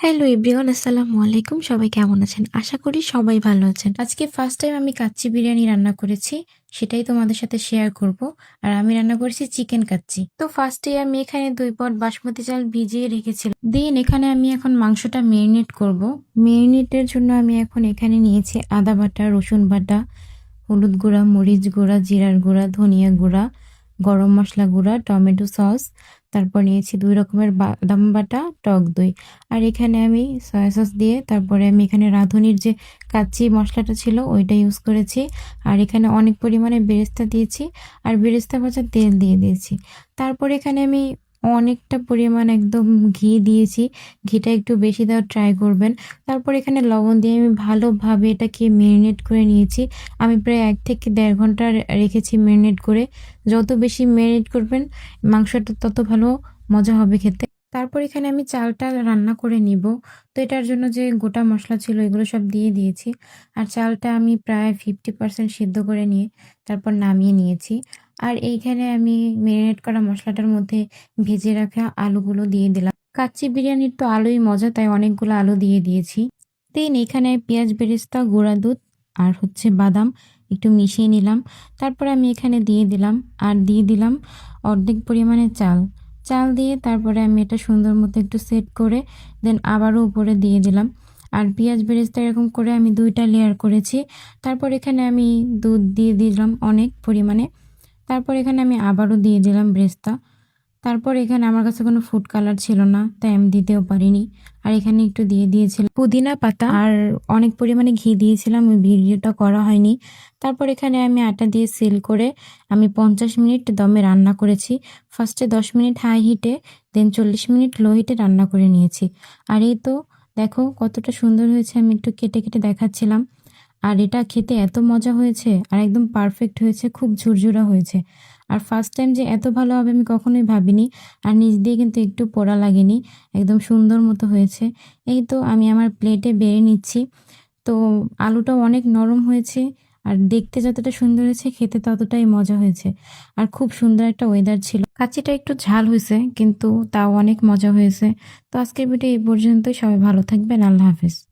Hello everyone, আসসালামু আলাইকুম। সবাই কেমন আছেন? আশা করি সবাই ভালো আছেন। আজকে ফার্স্ট টাইম আমি কাচ্চি বিরিয়ানি রান্না করেছি, সেটাই তোমাদের সাথে শেয়ার করব। আর আমি রান্না করেছি চিকেন কাচ্চি। তো ফার্স্টে আমি এখানে দুই পট বাসমতি চাল ভিজিয়ে রেখেছিলাম। দেন এখানে আমি এখন মাংসটা মেরিনেট করব। মেরিনেটের জন্য আমি এখন এখানে নিয়েছি আদা বাটা, রসুন বাটা, হলুদ গুঁড়া, মরিচ গুঁড়া, জিরার গুঁড়া, ধনিয়া গুঁড়া, গরম মশলা গুঁড়া, টমেটো সস তারপর নিয়েছি দুই রকমের বাদাম বাটা, টক দই। আর এখানে আমি সয়া সস দিয়ে তারপরে আমি এখানে রাঁধুনির যে কাচ্চি মশলাটা ছিল ওইটা ইউজ করেছি। আর এখানে অনেক পরিমাণে বেরেস্তা দিয়েছি। আর বেরেস্তা ভাজা তেল দিয়ে দিয়েছি। তারপর এখানে আমি অনেকটা পরিমাণ একদম ঘি দিয়েছি। ঘিটা একটু বেশি দেওয়ার ট্রাই করবেন। তারপর এখানে লবণ দিয়ে আমি ভালোভাবে এটাকে মেরিনেট করে নিয়েছি। আমি প্রায় এক থেকে দেড় ঘণ্টা রেখেছি মেরিনেট করে। যত বেশি মেরিনেট করবেন, মাংসটা তত ভালো মজা হবে খেতে। তারপর এখানে আমি চালটা রান্না করে নিব। তো এটার জন্য যে গোটা মশলা ছিল এগুলো সব দিয়ে দিয়েছি। আর চালটা আমি প্রায় ফিফটি পার্সেন্ট সিদ্ধ করে নিয়ে তারপর নামিয়ে নিয়েছি। আর এইখানে আমি ম্যারিনেট করা মশলাটার মধ্যে ভেজে রাখা আলুগুলো দিয়ে দিলাম। কাচ্চি বিরিয়ানির তো আলুই মজা, তাই অনেকগুলো আলু দিয়ে দিয়েছি। দেন এখানে পেঁয়াজ বেরেস্তা, গুঁড়া দুধ আর হচ্ছে বাদাম একটু মিশিয়ে নিলাম। তারপর আমি এখানে দিয়ে দিলাম, আর দিয়ে দিলাম অর্ধেক পরিমাণে চাল। চাল দিয়ে তারপরে আমি এটা সুন্দর মতো একটু সেট করে দেন আবারও উপরে দিয়ে দিলাম। আর পেঁয়াজ বেরেস্তা এরকম করে আমি দুইটা লেয়ার করেছি। তারপর এখানে আমি দুধ দিয়ে দিলাম অনেক পরিমাণে। তারপর এখানে আমি আবারও দিয়ে দিলাম ব্রেস্তা। তারপর এখানে আমার কাছে কোনো ফুড কালার ছিল না তাই আমি দিতেও পারিনি। আর এখানে একটু দিয়ে দিয়েছিলাম পুদিনা পাতা, আর অনেক পরিমাণে ঘি দিয়েছিলাম, ওই ভিডিওটা করা হয়নি। তারপর এখানে আমি আটা দিয়ে সিল করে আমি পঞ্চাশ মিনিট দমে রান্না করেছি। ফার্স্টে দশ মিনিট হাই হিটে দেন চল্লিশ মিনিট লো হিটে রান্না করে নিয়েছি। আর এই তো, দেখো কতটা সুন্দর হয়েছে, আমি একটু কেটে কেটে দেখাচ্ছিলাম। আর এটা খেতে এত মজা হয়েছে আর একদম পারফেক্ট হয়েছে, খুব ঝুরঝুরা হয়েছে। আর ফার্স্ট টাইম যে এত ভালো হবে আমি কখনোই ভাবিনি। আর নিচ দিয়ে কিন্তু একটু পোড়া লাগেনি, একদম সুন্দর মতো হয়েছে। এই তো আমি আমার প্লেটে বেড়ে নিচ্ছি। তো আলুটাও অনেক নরম হয়েছে আর দেখতে যতটা সুন্দর হয়েছে, খেতে ততটাই মজা হয়েছে। আর খুব সুন্দর একটা ওয়েদার ছিল। কাচিটা একটু ঝাল হয়েছে, কিন্তু তাও অনেক মজা হয়েছে। তো আজকের ভিডিও এই পর্যন্তই। সবাই ভালো থাকবেন। আল্লাহ হাফেজ।